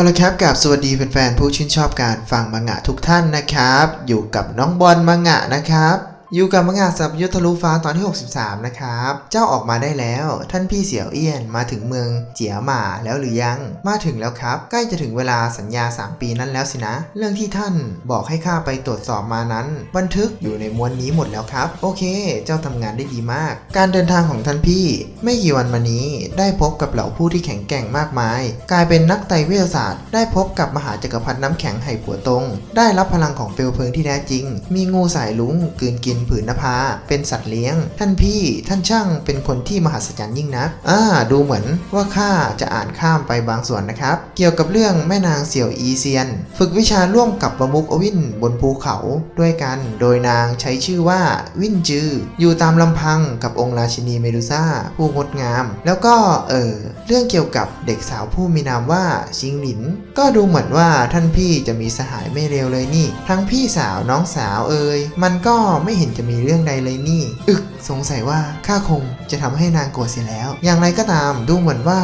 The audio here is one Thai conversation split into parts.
เอาละครับกับสวัสดีแฟนๆผู้ชื่นชอบการฟังมังงะทุกท่านนะครับ อยู่กับน้องบอลมังงะนะครับ อยู่กับมังงะสับยุทธลุฟ้าตอนที่ 63 นะครับ เจ้าออกมาได้แล้ว ท่านพี่เสี่ยวเอี้ยนมาถึงเมืองเจียหม่าแล้วหรือยัง มาถึงแล้วครับ ใกล้จะถึงเวลาสัญญา 3 ปีนั้นแล้วสินะ เรื่องที่ท่านบอกให้ข้าไปตรวจสอบมานั้น บันทึกอยู่ในม้วนนี้หมดแล้วครับ โอเค เจ้าทำงานได้ดีมาก การเดินทางของท่านพี่ ไม่กี่วันมานี้ได้พบกับเหล่าผู้ที่แข็งแกร่งมากมาย กลายเป็นนักไตรวิทยาศาสตร์ ได้พบกับมหาจักรพรรดิน้ำแข็งไหปัวตง ได้รับพลังของเปลวเพลิงที่แท้จริง มีงูสายลุงกืนกินผืนนภา เป็นสัตว์เลี้ยง ท่านพี่ท่านช่างเป็นคนที่มหัศจรรย์ยิ่งนักอ่าดูเหมือนว่าข้าจะอ่านข้ามไปบางส่วนนะครับ เกี่ยวกับเรื่องแม่นางเสี่ยวอีเซียน ฝึกวิชาร่วมกับประมุกอวินบนภูเขาด้วยกัน โดยนางใช้ชื่อว่าวินจือ อยู่ตามลำพังกับองค์ราชินีเมดูซ่าผู้งดงาม แล้วก็เออเรื่องเกี่ยวกับเด็กสาวผู้มีนามว่าชิงหลิน ก็ดูเหมือนว่าท่านพี่จะมีสหายไม่เร็วเลยนี่ ทั้งพี่สาวน้องสาวเอ่ยมันก็ไม่เห็นจะมีเรื่องใดเลยนี่ อึก สงสัยว่าข้าคงจะทำให้นางโกรธเสียแล้ว อย่างไรก็ตามดูเหมือนว่า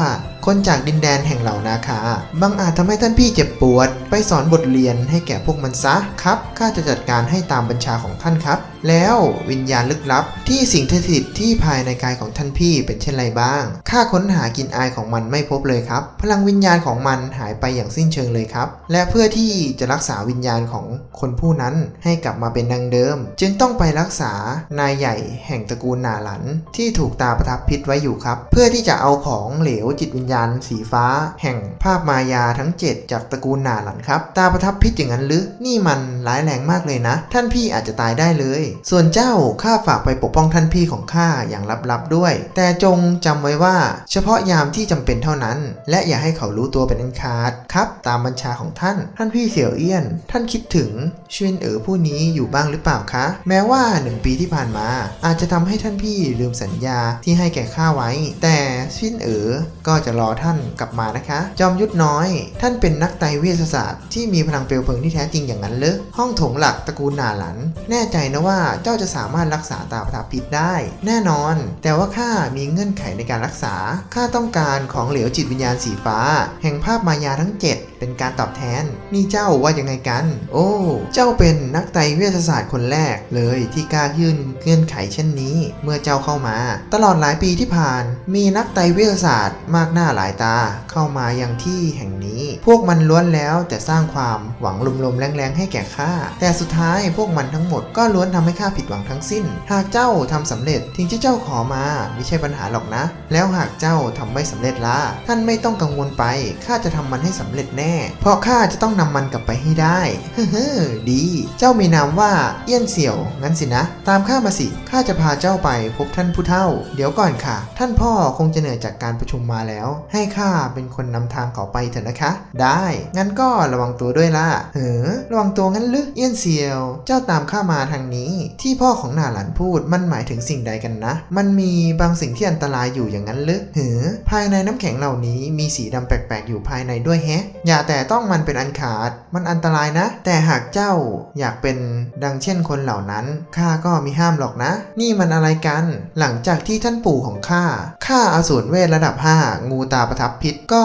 คนจากดินแดนแห่งเหล่านาคาบังอาจทำให้ท่านพี่เจ็บปวด ไปสอนบทเรียนให้แก่พวกมันซะครับข้าจะจัดการให้ตามบัญชาของท่านครับ แล้ววิญญาณลึกลับ ที่สิงสถิตที่ภายในกายของท่านพี่เป็นเช่นไรบ้างข้าค้นหากินอายของมันไม่พบเลยครับ พลังวิญญาณของมันหายไปอย่างสิ้นเชิงเลยครับ และเพื่อที่จะรักษาวิญญาณของคนผู้นั้นให้กลับมาเป็นดังเดิม จึงต้องไปรักษานายใหญ่แห่งตระกูลนาหลัน ที่ถูกตาประทับพิษไว้อยู่ครับ เพื่อที่จะเอาของเหลวจิตวิญญาณสีฟ้า แห่งภาพมายาทั้ง 7 จากตระกูลนาหลันครับ ตาประทับพิษอย่างนั้นหรือนี่มันร้ายแรงมากเลยนะ ท่านพี่อาจจะตายได้เลย ส่วนเจ้าข้าฝากไปปกป้องท่านพี่ของข้าอย่างลับๆด้วย แต่จงจำไว้ว่า เฉพาะยามที่จำเป็นเท่านั้น และอย่าให้เขารู้ตัวเป็นอันขาดครับตามบัญชาของท่าน ท่านพี่เสี่ยวเอี้ยน ท่านคิดถึงชวินเอ๋อผู้นี้อยู่บ้างหรือเปล่าคะ แม้ว่าหนึ่งปีที่ผ่านมา อาจจะทำให้ท่านพี่ลืมสัญญาที่ให้แก่ข้าไว้ แต่ชวินเอ๋อก็จะรอท่านกลับมานะคะ จอมยุทธน้อย ท่านเป็นนักไตเวิทยาศาสตร์ที่มีพลังเปลวเพลิงที่แท้จริงอย่างนั้นเหรอห้องถงหลักตระกูลนาหลัน แน่ใจนะว่าเจ้าจะสามารถรักษาตาประทับพิษได้ แน่นอน แต่ว่าข้ามีเงื่อนไขในการรักษาข้าต้องการของเหลวจิตวิญญาณสีฟ้า แห่งภาพมายาทั้ง 7 เป็นการตอบแทน นี่เจ้าว่ายังไงกัน โอ้ เจ้าเป็นนักไตรวิทยาศาสตร์คนแรกเลยที่กล้ายื่นเงื่อนไขเช่นนี้ เมื่อเจ้าเข้ามา ตลอดหลายปีที่ผ่าน มีนักไตรวิทยาศาสตร์มากหน้าหลายตาเข้ามายังที่แห่งนี้ พวกมันล้วนแล้วแต่สร้างความหวังลมๆแรงๆให้แก่ข้าแต่สุดท้ายพวกมันทั้งหมดก็ล้วนทำให้ข้าผิดหวังทั้งสิ้น หากเจ้าทำสำเร็จทิ้งที่เจ้าขอมาไม่ใช่ปัญหาหรอกนะ แล้วหากเจ้าทำไม่สำเร็จล่ะท่านไม่ต้องกังวลไปข้าจะทำมันให้สำเร็จแน่เพราะข้าจะต้องนำมันกลับไปให้ได้ เฮ้อดี เจ้ามีนามว่าเอี้ยนเสี่ยว งั้นสินะ ตามข้ามาสิ ข้าจะพาเจ้าไปพบท่านผู้เฒ่า เดี๋ยวก่อนค่ะ ท่านพ่อคงจะเหนื่อยจากการประชุมมาแล้ว ให้ข้าเป็นคนนำทางเขาไปเถอะนะคะ ได้ งั้นก็ระวังตัวด้วยล่ะเฮ้อระวังตัวงั้นหรือเอี้ยนเสี่ยว เจ้าตามข้ามาทางนี้ ที่พ่อของนาหลันพูดมันหมายถึงสิ่งใดกันนะ มันมีบางสิ่งที่อันตรายอยู่อย่างนั้นหรือเฮ้อภายในน้ำแข็งเหล่านี้มีสีดำแปลกๆ อยู่ภายในด้วยแฮะอย่าแต่ต้องมันเป็นอันขาด มันอันตรายนะ แต่หากเจ้าอยากเป็นดังเช่นคนเหล่านั้น ข้าก็มีห้ามหรอกนะ นี่มันอะไรกัน หลังจากที่ท่านปู่ของข้า ข้าอสูรเวทระดับ 5 งูตาประทับพิษก็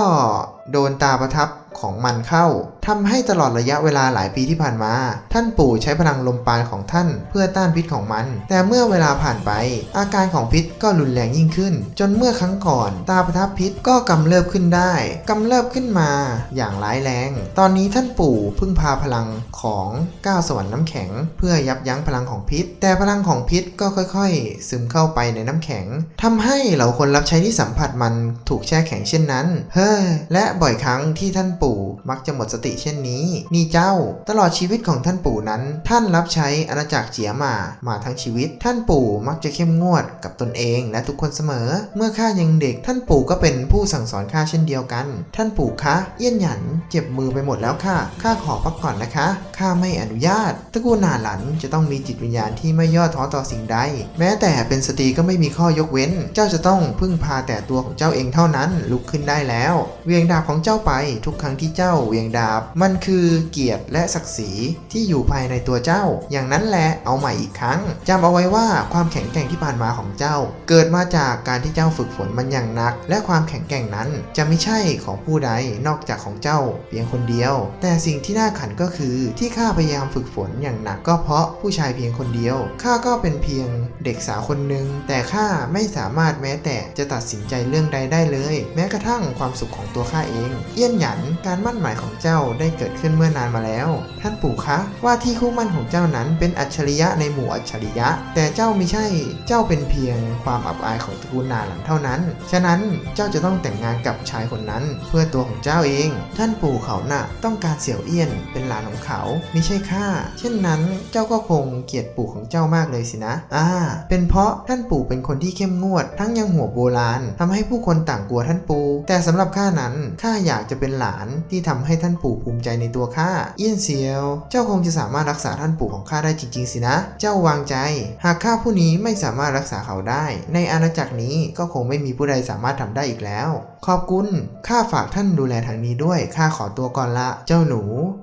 โดนตาประทับของมันเข้าทำให้ตลอดระยะเวลาหลายปีที่ผ่านมา ท่านปู่ใช้พลังลมปาณของท่าน เพื่อต้านพิษของมัน แต่เมื่อเวลาผ่านไป อาการของพิษก็รุนแรงยิ่งขึ้น จนเมื่อครั้งก่อน ตาประทับพิษก็กำเริบขึ้นได้กำเริบขึ้นมา อย่างร้ายแรง ตอนนี้ท่านปู่พึ่งพาพลังของก้าวสวรรค์น้ำแข็ง เพื่อยับยั้งพลังของพิษ แต่พลังของพิษก็ค่อยๆ ซึมเข้าไปในน้ำแข็งทำให้เหล่าคนรับใช้ที่สัมผัสมันถูกแช่แข็งเช่นนั้น เฮ้อและบ่อยครั้งที่ท่านปู่มักจะหมดสติเช่นนี้ นี่เจ้า ตลอดชีวิตของท่านปู่นั้น ท่านรับใช้อาณาจักรเจียมามาทั้งชีวิต ท่านปู่มักจะเข้มงวดกับตนเองและทุกคนเสมอ เมื่อข้ายังเด็ก ท่านปู่ก็เป็นผู้สั่งสอนข้าเช่นเดียวกัน ท่านปู่คะเอี้ยนหยัน เจ็บมือไปหมดแล้วค่ะข้าขอพักผ่อนนะคะข้าไม่อนุญาตตระกูลนาหลันจะต้องมีจิตวิญญาณที่ไม่ย่อท้อต่อสิ่งใด แม้แต่เป็นสตรีก็ไม่มีข้อยกเว้น เจ้าจะต้องพึ่งพาแต่ตัวของเจ้าเองเท่านั้นลุกขึ้นได้แล้ว เวียงดาบของเจ้าไปทุกครั้งที่เจ้าเวียงดาบมันคือเกียรติและศักดิ์ศรีที่อยู่ภายในตัวเจ้า อย่างนั้นแหละเอาใหม่อีกครั้งจำเอาไว้ว่าความแข็งแกร่งที่ผ่านมาของเจ้า เกิดมาจากการที่เจ้าฝึกฝนมันอย่างหนัก และความแข็งแกร่งนั้นจะไม่ใช่ของผู้ใดนอกจากของเจ้า เพียงคนเดียว แต่สิ่งที่น่าขันก็คือที่ข้าพยายามฝึกฝนอย่างหนักก็เพราะผู้ชายเพียงคนเดียวข้าก็เป็นเพียงเด็กสาวคนหนึ่งแต่ข้าไม่สามารถแม้แต่จะตัดสินใจเรื่องใดได้เลย แม้กระทั่งความสุขของตัวข้าเองเอี้ยนหยันการมั่นหมายของเจ้าได้เกิดขึ้นเมื่อนานมาแล้ว ท่านปู่คะว่าที่คู่มั่นของเจ้านั้นเป็นอัจฉริยะในหมู่อัจฉริยะ แต่เจ้าไม่ใช่เจ้าเป็นเพียงความอับอายของตระกูลนาหลังเท่านั้น ฉะนั้นเจ้าจะต้องแต่งงานกับชายคนนั้น เพื่อตัวของเจ้าเอง ท่านปู่เขาน่ะต้องการเสี่ยวเอี้ยนเป็นหลานของเขาไม่ใช่ข้าเช่นนั้นเจ้าก็คงเกลียดปู่ของเจ้ามากเลยสินะ อ่า เป็นเพราะท่านปู่เป็นคนที่เข้มงวด ทั้งยังหัวโบราณทำให้ผู้คนต่างกลัวท่านปู่แต่สำหรับข้านั้นข้าอยากจะเป็นหลานที่ทำให้ท่านปู่ภูมิใจในตัวข้าเอี้ยนเซียว เจ้าคงจะสามารถรักษาท่านปู่ของข้าได้จริง ๆ สินะ เจ้าวางใจ หากข้าผู้นี้ไม่สามารถรักษาเขาได้ ในอาณาจักรนี้ก็คงไม่มีผู้ใดสามารถทำได้อีกแล้ว ขอบคุณ ข้าฝากท่านดูแลทางนี้ด้วย ข้าขอตัวก่อนละ เจ้าหนู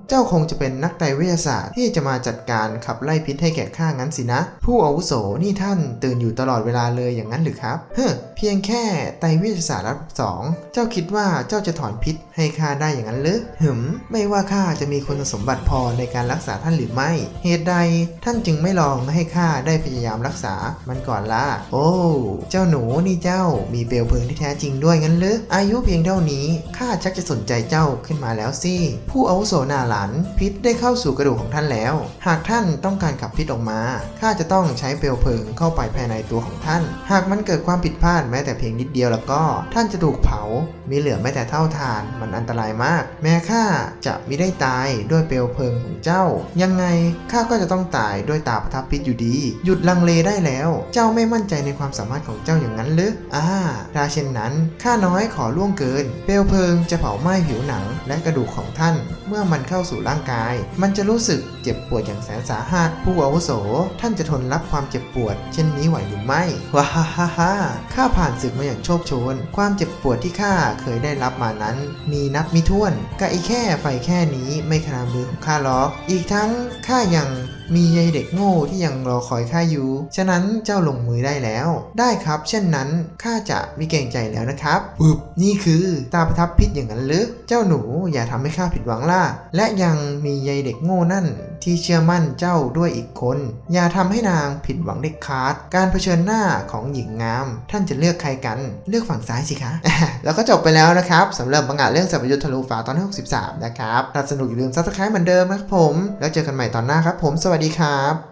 เจ้าคงจะเป็นนักไตวิทยาศาสตร์ที่จะมาจัดการขับไล่พิษให้แก่ข้างั้นสินะ ผู้อาวุโสนี่ท่านตื่นอยู่ตลอดเวลาเลยอย่างนั้นหรือครับ เฮ้อ เพียงแค่ไตวิทยาศาสตร์ระดับสอง เจ้าคิดว่าเจ้าจะถอนพิษให้ข้าได้อย่างนั้นหรือหึม ไม่ว่าข้าจะมีคุณสมบัติพอในการรักษาท่านหรือไม่ เหตุใดท่านจึงไม่ลองให้ข้าได้พยายามรักษามันก่อนละ โอ้ เจ้าหนูนี่เจ้ามีเปลวเพลิงที่แท้จริงด้วยงั้นหรืออายุเพียงเท่านี้ข้าชักจะสนใจเจ้าขึ้นมาแล้วสิ ผู้อาวุโสนาหลัน พิษได้เข้าสู่กระดูกของท่านแล้ว หากท่านต้องการขับพิษออกมาข้าจะต้องใช้เปลวเพลิงเข้าไปภายในตัวของท่าน หากมันเกิดความผิดพลาดแม้แต่เพียงนิดเดียวแล้วก็ ท่านจะถูกเผา มีเหลือแม้แต่เท่าทานมันอันตรายมาก แม้ข้าจะไม่ได้ตายด้วยเปลวเพลิงของเจ้า ยังไงข้าก็จะต้องตายด้วยตาประทับพิษอยู่ดี หยุดลังเลได้แล้ว เจ้าไม่มั่นใจในความสามารถของเจ้าอย่างนั้นหรืออ่าถ้าเช่นนั้นข้าน้อยขอล่วงเกิน เปลวเพลิงจะเผาไหม้ผิวหนังและกระดูกของท่าน เมื่อมันเข้าสู่ร่างกาย มันจะรู้สึกเจ็บปวดอย่างแสนสาหัสผู้อาวุโส ท่านจะทนรับความเจ็บปวด เช่นนี้ไหวหรือไม่ว้าฮ่าฮ่าฮ่าข้าผ่านศึกมาอย่างโชคโชน ความเจ็บปวดที่ข้าเคยได้รับมานั้น มีนับมิถ้วนกะอีแค่ไฟแค่นี้ไม่ขนามือของข้าหรอกอีกทั้งข้ายัง มียายเด็กโง่ที่ยังรอคอยข้าอยู่ ฉะนั้นเจ้าลงมือได้แล้ว ได้ครับ เช่นนั้นข้าจะมีเกรงใจแล้วนะครับปึ๊บนี่คือตาประทับพิษอย่างนั้นหรือเจ้าหนูอย่าทำให้ข้าผิดหวังล่ะและยังมียายเด็กโง่นั่น ที่เชื่อมั่นเจ้าด้วยอีกคน อย่าทำให้นางผิดหวังเด็ดขาด การเผชิญหน้าของหญิงงาม ท่านจะเลือกใครกัน เลือกฝั่งซ้ายสิคะ แล้วก็จบไปแล้วนะครับสำหรับบังงะเรื่องสัพยุทธทะลุฟ้าตอนที่63 นะครับถ้าสนุกอย่าลืมซับสไครต์เหมือนเดิมนะครับผม แล้วเจอกันใหม่ตอนหน้าครับผม สวัสดีครับ